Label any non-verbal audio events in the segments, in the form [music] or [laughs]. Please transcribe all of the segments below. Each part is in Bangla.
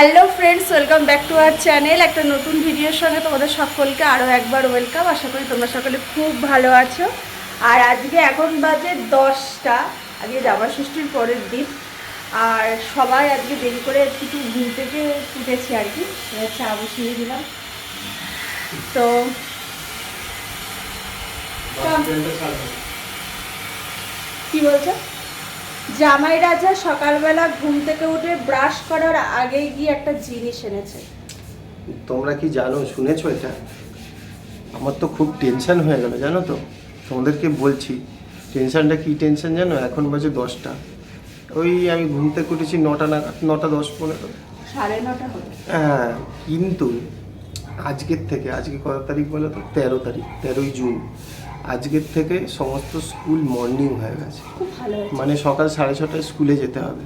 Hello friends welcome back to our channel. একটা নতুন ভিডিওর সঙ্গে তোমাদের সকলকে আরও একবার ওয়েলকাম। আশা করি তোমরা সকলে খুব ভালো আছো। আর আজকে এখন বাজে দশটা। আজকে জামা ষষ্ঠীর পরের দিন। আর সবাই আজকে দেরি করে কিছু ঘুম থেকে উঠেছি আর কি। চা বসিয়ে দিলাম। তো কি বলছো? জামাই রাজা সকালবেলা ঘুম থেকে উঠে ব্রাশ করার আগে গিয়ে একটা জিনিস এনেছে। তোমরা কি জানো শুনেছো এটা? আমার তো খুব টেনশন হয়ে গেল জানো তো? তোমাদেরকে বলছি টেনশনটা কি টেনশন জানো? এখন বাজে দশটা। ওই আমি ঘুম থেকে উঠেছি নটা নাগাদ নটা দশ পনেরো। সাড়ে নটা হ্যাঁ কিন্তু আজকের থেকে আজকে কত তারিখ বলো তো? তেরো তারিখ তেরোই জুন। আজকের থেকে সমস্ত স্কুল মর্নিং হয়ে গেছে। মানে সকাল সাড়ে ছটায় স্কুলে যেতে হবে।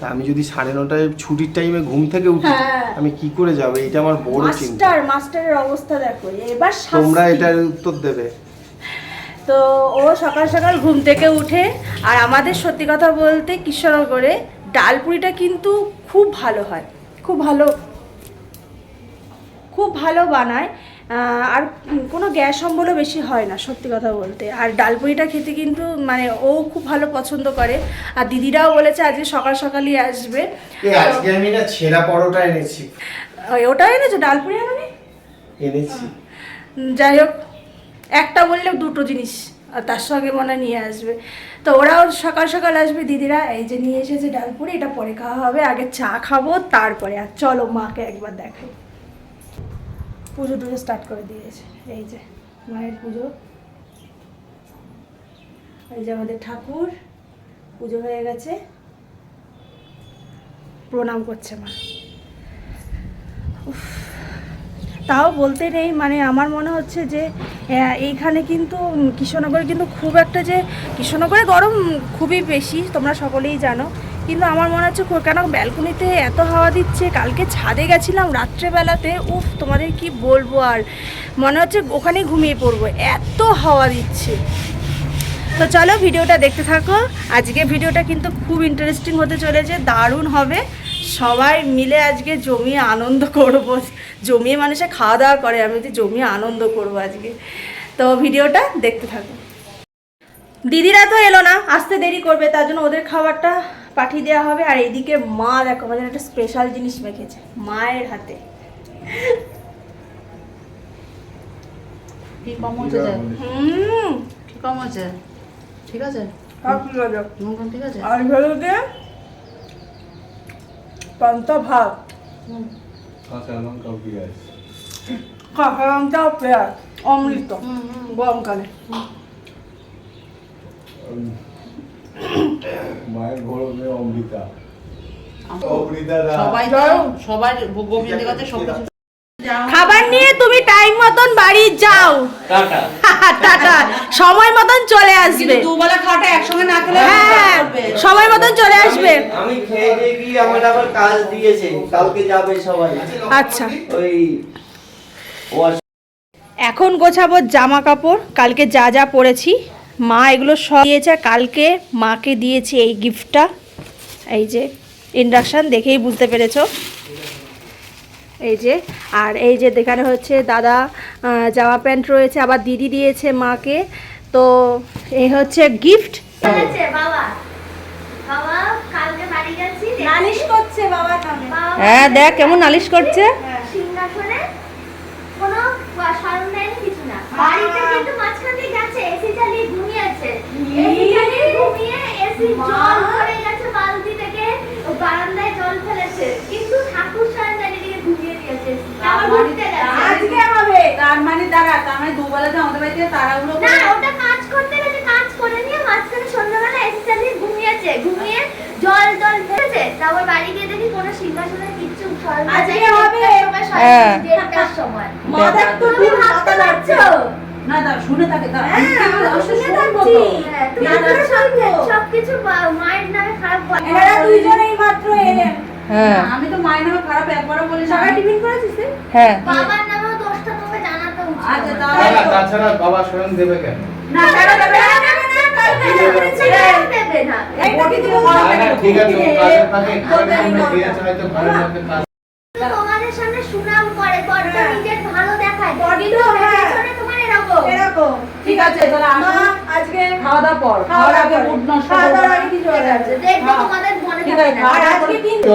তা আমি যদি সাড়ে নটায় ছুটির টাইমে ঘুম থেকে উঠি হ্যাঁ। আমি কি করে যাব? এটা আমার বড় চিন্তা। মাস্টার মাস্টারের অবস্থা দেখো এবার তোমরা এটার উত্তর দেবে। তো ও সকাল সকাল ঘুম থেকে উঠে আর আমাদের সত্যি কথা বলতে কৃষ্ণনগরে ডালপুরিটা কিন্তু খুব ভালো হয়। খুব ভালো খুব ভালো বানায়। আর কোনো গ্যাস অম্বলও বেশি হয় না সত্যি কথা বলতে। আর ডালপুরিটা খেতে কিন্তু মানে ও খুব ভালো পছন্দ করে। আর দিদিরাও বলেছে আজকে সকাল সকালই আসবে। আজকে আমি না ছেঁড়া পরোটা এনেছি। ওটাও এনেছো? ডালপুরি আনি এনেছি। যাই হোক একটা বললে দুটো জিনিস আর তার সঙ্গে মনে নিয়ে আসবে। তো ওরাও সকাল সকাল আসবে দিদিরা এই যে নিয়ে এসেছে ডালপুরি এটা পরে খাওয়া হবে আগে চা খাব তারপরে আর চলো মাকে একবার দেখাই। পুজো টুজো স্টার্ট করে দিয়েছে। এই যে, মায়ের পুজো। এই যে আমাদের ঠাকুর, পুজো হয়ে গেছে। প্রণাম করছে মা। তাও বলতে নেই মানে আমার মনে হচ্ছে যে এইখানে কিন্তু কৃষ্ণনগরে কিন্তু খুব একটা যে, কৃষ্ণনগরে গরম খুবই বেশি, তোমরা সকলেই জানো। কিন্তু আমার মনে হচ্ছে কেন ব্যালকনিতে এত হাওয়া দিচ্ছে? কালকে ছাদে গেছিলাম রাত্রেবেলাতে, উফ, তোমাদের কি বলব আর? মনে হচ্ছে ওখানেই ঘুমিয়ে পড়ব, এত হাওয়া দিচ্ছে। তো চলো ভিডিওটা দেখতে থাকো। আজকে ভিডিওটা কিন্তু খুব ইন্টারেস্টিং হতে চলেছে, দারুণ হবে। সবাই মিলে আজকে জমিয়ে আনন্দ করব। জমিয়ে মানুষে খাওয়া দাওয়া করে, আমি যদি জমিয়ে আনন্দ করব আজকে। তো ভিডিওটা দেখতে থাকো। দিদিরা তো এলো না, আসতে দেরি করবে, তার জন্য ওদের খাবারটা পাঠিয়ে দেওয়া হবে আর এইদিকে মা দেখো আমাদের একটা স্পেশাল জিনিস মেখেছে মায়ের হাতে। কি কম হচ্ছে হুম। কি কম হচ্ছে? ঠিক আছে? ঠিক আছে? আর হলুদে পান্তা ভাত। কাঁচা লঙ্কা পেঁয়াজ। কাঁচা লঙ্কা পেঁয়াজ অমৃত। হুম, হুম। গরমকালে। মায়ের বড় মেয়ে অমৃতা। সবাই তো গোবিন্দের কাছে সব খাবার নিয়ে তুমি টাইম মতন বাড়ি যাও। টাটা। সময় মতন চলে আসবে। দুবেলা খাওয়াটা একসঙ্গে না খেলে হ্যাঁ সময় মতন চলে আসবে। আমি খেয়ে দিয়ে গিয়ে আমার আবার কাজ দিয়েছে? কালকে যাবে সবাই। আচ্ছা। ওই এখন গোছাবো জামা কাপড়। কালকে যা যা পরেছি। মা এগুলো সব দিয়েছে কালকে মাকে দিয়েছি এই গিফটটা এই যে ইন্ডাকশান দেখেই বুঝতে পেরেছ। এই যে আর এই যে দেখানো হচ্ছে দাদা জামা প্যান্ট রয়েছে আবার দিদি দিয়েছে মাকে। তো এই হচ্ছে গিফট বলেছে বাবা। বাবা কালকে বাড়ি যাচ্ছি নালিশ করছে বাবা সামনে বাবা হ্যাঁ দেখ কেমন নালিশ করছে। কোনো বাড়িতে কিন্তু মাঝখান দিয়ে গেছে এসি চালিয়ে ঘুমিয়েছে। এসি চালিয়ে ঘুমিয়ে এসি জল ভরে গেছে বালতি থেকে ও বারান্দায় জল ফেলেছে। কিন্তু ঠাকুর সাহেব ঘুমিয়ে দিয়েছে আবার ঘুরতে গেছে। হবে তার মানে দাঁড়া তার মানে আমাদের বাড়িতে না ওটা কাজ করতে গেছে কাজ করে নিয়ে মাঝখানে সন্ধ্যাবেলা এসি চালিয়ে ঘুমিয়েছে। ঘুমিয়ে জল জল ফেলেছে। তারপর বাড়ি গিয়ে দেখি কোনো সিংহাসনে কিচ্ছু সরকার আজকে হবে। হ্যাঁ। সময়। না শুনে থাকে হ্যাঁ, আমি তো শুনে থাকছি। হ্যাঁ। সবকিছু মায়ের নামে খারাপ বলে। দুইজনেই মাত্র এলেন না, আমি তো মায়ের নামে খারাপ একবারও বলি সবাই টিফিন করেছিস হ্যাঁ বাবার নামেও দোষটা তোমাকে জানাতে উচিত আচ্ছা তাহলে তাছাড়া বাবা স্বয়ং দেবে কেন না কেন দেবে না? হ্যাঁ, হ্যাঁ, ঠিক আছে কাজের ফাঁকে হয়তো মধ্যে কাজ তোমাদের সামনে সুনাম করে বড্ড হ্যাঁ। নিজের ভালো দেখায়। কিন্তু হ্যাঁ। পেছনে তোমার এরকম। এরকম। ঠিক আছে তাহলে মা আজকে খাওয়া দাওয়া পর খাওয়ার আগে মুড নষ্ট খাওয়া দাওয়ার আগে কিছু হয়ে যাচ্ছে। দেখবে হ্যাঁ। তোমাদের মনে থাকে না। আর আজকে কিন্তু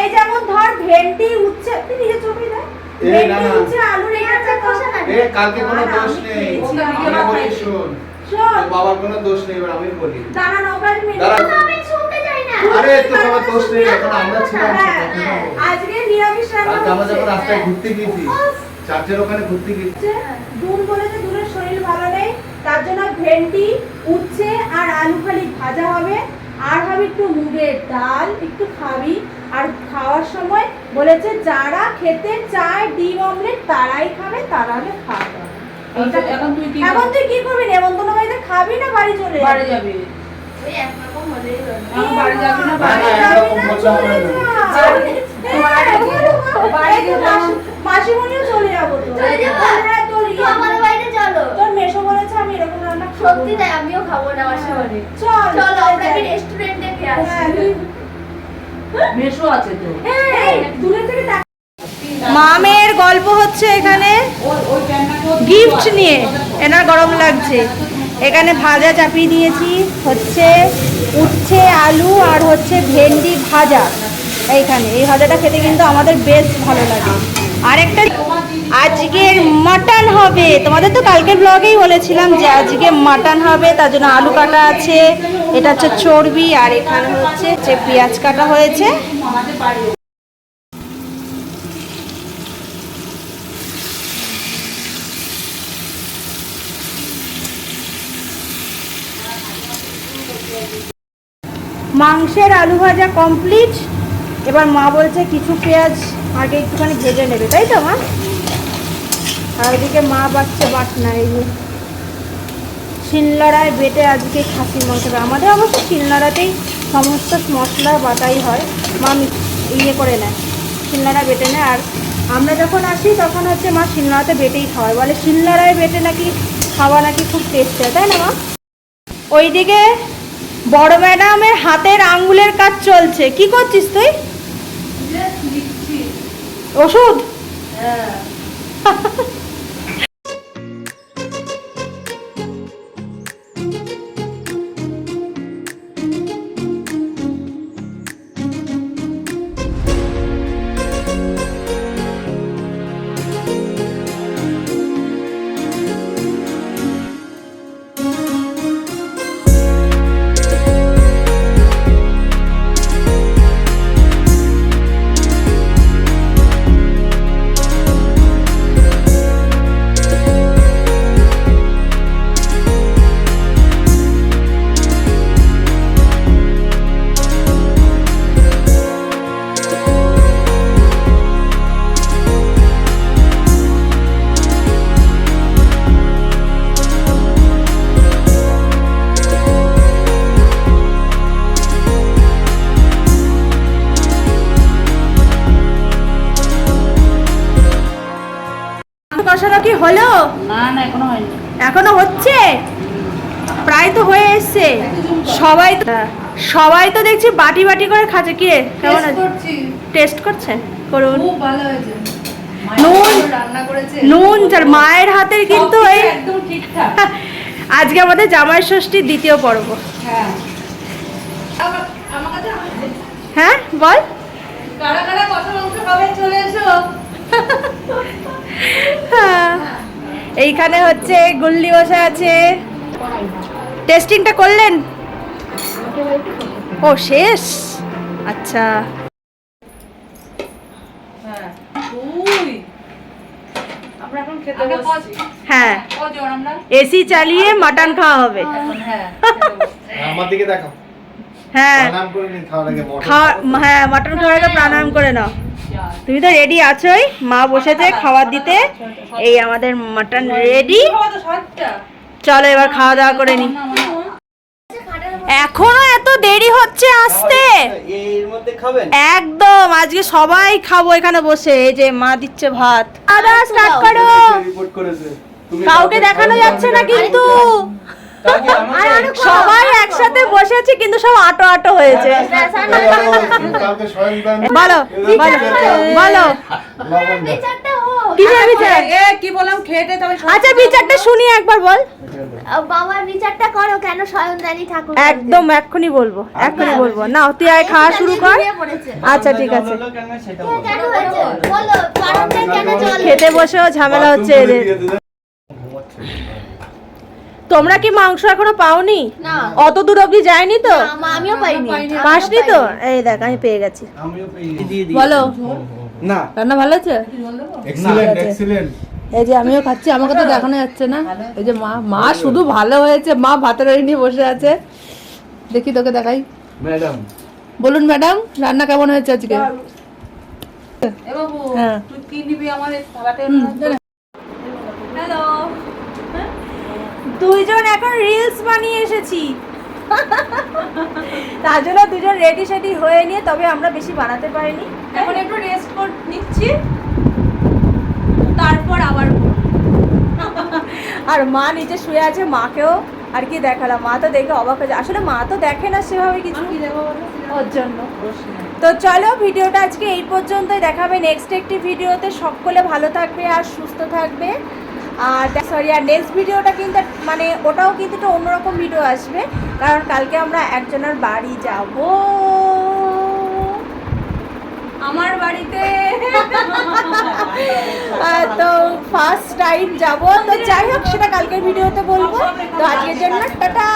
এই যেমন ধর ভেন্ডি উচ্ছে তুই নিজে ছবি দেখ। ভেন্ডি উচ্ছে আলু রেখেছে কষা না। এ কালকে কোনো দোষ নেই। আমি বলি। শোন। শোন। বাবার কোনো দোষ নেই এবার আমি বলি। দাঁড়া নৌকার মিনিট তো দোষ নেই এখন আমরা ছিলাম হ্যাঁ, সেটা হ্যাঁ। আজকে নিরামিষ রান্না আমরা যখন রাস্তায় ঘুরতে গেছি চার্চের ওখানে ঘুরতে গেছি হচ্ছে, বলেছে শরীর ভালো নেই তার জন্য ভেন্ডি উচ্ছে আর আলু খালি ভাজা হবে। আর হবে একটু মুগের ডাল একটু খাবি। আর খাওয়ার সময় বলেছে যারা খেতে চায় ডিম অমলেট তারাই খাবে তারা আগে খাওয়া এখন- এখন তুই কি কি করবি? নেমন্তন্ন বাড়িতে খাবি না বাড়ি চলে যাবি? বাড়ি যাবি? মাসিমণিও চলে যাব তোর বলেছে আমি এরকম রান্না সত্যি তাই আমিও খাব না চল আমরা কি রেস্টুরেন্টে খেয়ে আসি মেশো আছে তো এই, দূরে থেকে মামের গল্প হচ্ছে এখানে গিফট নিয়ে। এনার গরম লাগছে। এখানে ভাজা চাপিয়ে দিয়েছি, হচ্ছে উচ্ছে, আলু আর হচ্ছে ভেন্ডি ভাজা এইখানে। এই ভাজাটা খেতে কিন্তু আমাদের বেশ ভালো লাগে। আরেকটা আজকের মাটন হবে। তোমাদের তো কালকের ব্লগেই বলেছিলাম যে আজকে মাটন হবে, তার জন্য আলু কাটা আছে, এটা হচ্ছে চর্বি আর এখানে হচ্ছে যে পেঁয়াজ কাটা হয়েছে। মাংসের আলু ভাজা কমপ্লিট এবার মা বলছে কিছু পেঁয়াজ আগে একটুখানি ভেজে নেবে, তাই তো মা? আর ওদিকে মা বাচ্চা বাটনা, এই যে শিলনোড়ায় বেটে আজকে খাসির হবে। আমাদের অবশ্য শিলনোড়াতেই সমস্ত মশলা বাটাই হয়। মা ইয়ে করে নেয়, শিলনোড়া বেটে নেয়। আর আমরা যখন আসি, তখন হচ্ছে মা শিলনোড়াতে বেটেই খাওয়ায়। বলে শিলনোড়ায় বেটে নাকি খাওয়া নাকি খুব টেস্ট হয়, তাই না মা? ওইদিকে বড় ম্যাডামের হাতের আঙ্গুলের কাজ চলছে। কি করছিস তুই? ওষুধ? কষানো [laughs] কি হলো? না না এখনও হয়নি। এখনও হচ্ছে? প্রায় তো হয়ে এসছে। সবাই তো সবাই তো দেখছি বাটি বাটি করে খাচ্ছে। কি কেমন আছে? টেস্ট করছেন করুন। খুব ভালো হয়েছে। নুন নুন চাল। মায়ের হাতের কিন্তু এই একদম ঠিকঠাক। [laughs] আজকে আমাদের জামাই ষষ্ঠীর দ্বিতীয় পর্ব। হ্যাঁ। হ্যাঁ বল। কারা কারা খাবে চলে এসো। হ্যাঁ। [laughs] এইখানে হচ্ছে গুল্লি বসে আছে। টেস্টিংটা করলেন? ও শেষ? আচ্ছা। হ্যাঁ তুই। আমরা এখন খেতে বসছি। হ্যাঁ। এসি চালিয়ে মাটন খাওয়া হবে। [laughs] হ্যাঁ আমার দিকে দেখো হ্যাঁ। প্রণাম করে নিন খাওয়ার আগে মটন খাওয়া হ্যাঁ মাটন খাওয়ার আগে প্রাণায়াম করে নাও। তুমি তো রেডি আছোই? মা বসেছে খাবার দিতে। এই আমাদের মাটন রেডি চলো এবার খাওয়া দাওয়া করে নি। এখনও এত দেরি হচ্ছে আসতে? এর মধ্যে খাবেন? একদম আজকে সবাই খাব এখানে বসে। এই যে মা দিচ্ছে ভাত। স্টার্ট করো। তুমি কাউকে দেখানো যাচ্ছে না কিন্তু। একসাথে বসে আছি কিন্তু সব আটো আটো হয়েছে। বলো বলো কিসের বিচার? এ কি বললাম খেটে তবে আচ্ছা বিচারটা শুনি একবার বল। বাবার বিচারটা করো কেন স্বয়ংদানী ঠাকুর একদম এক্ষুনি বলব এক্ষুনি বলব। না তুই আয় খাওয়া শুরু কর। আচ্ছা ঠিক আছে। খেতে বসেও ঝামেলা হচ্ছে এদের। তোমরা কি মাংস এখনও পাওনি? অত দূর অবধি যায়নি তো? আমা- আমিও পাইনি। পাসনি তো? এই দেখ আমি পেয়ে গেছি। বলো। না। রান্না ভালো আছে? এক্সিলেন্ট এক্সিলেন্ট এই যে আমিও খাচ্ছি আমাকে তো দেখানো যাচ্ছে না। এই যে মা মা শুধু ভালো হয়েছে মা ভাতের নিয়ে বসে আছে। দেখি তোকে দেখাই। ম্যাডাম বলুন ম্যাডাম রান্না কেমন হয়েছে আজকে? হ্যাঁ। হ্যালো দুইজন এখন রিলস বানিয়ে এসেছি। তার জন্য দুজন রেডি সেডি হয়ে নিয়ে তবে আমরা বেশি বানাতে পারিনি। এখন একটু রেস্ট কর নিচ্ছি। তারপর আবার আর মা নিচে শুয়ে আছে মাকেও আর কি দেখালাম। মা তো দেখে অবাক হয়ে। আসলে মা তো দেখে না সেভাবে কিছু। ওর জন্য। তো চলো ভিডিওটা আজকে এই পর্যন্তই। দেখাবে নেক্সট একটি ভিডিওতে। সকলে ভালো থাকবে আর সুস্থ থাকবে। আর সরি আর নেক্সট ভিডিওটা কিন্তু মানে ওটাও কিন্তু একটা অন্যরকম ভিডিও আসবে, কারণ কালকে আমরা একজনের বাড়ি যাব। আমার বাড়িতে। তো ফার্স্ট টাইম যাব। তো যাই হোক, সেটা কালকের ভিডিওতে বলব। তো আজকের জন্য টাটা।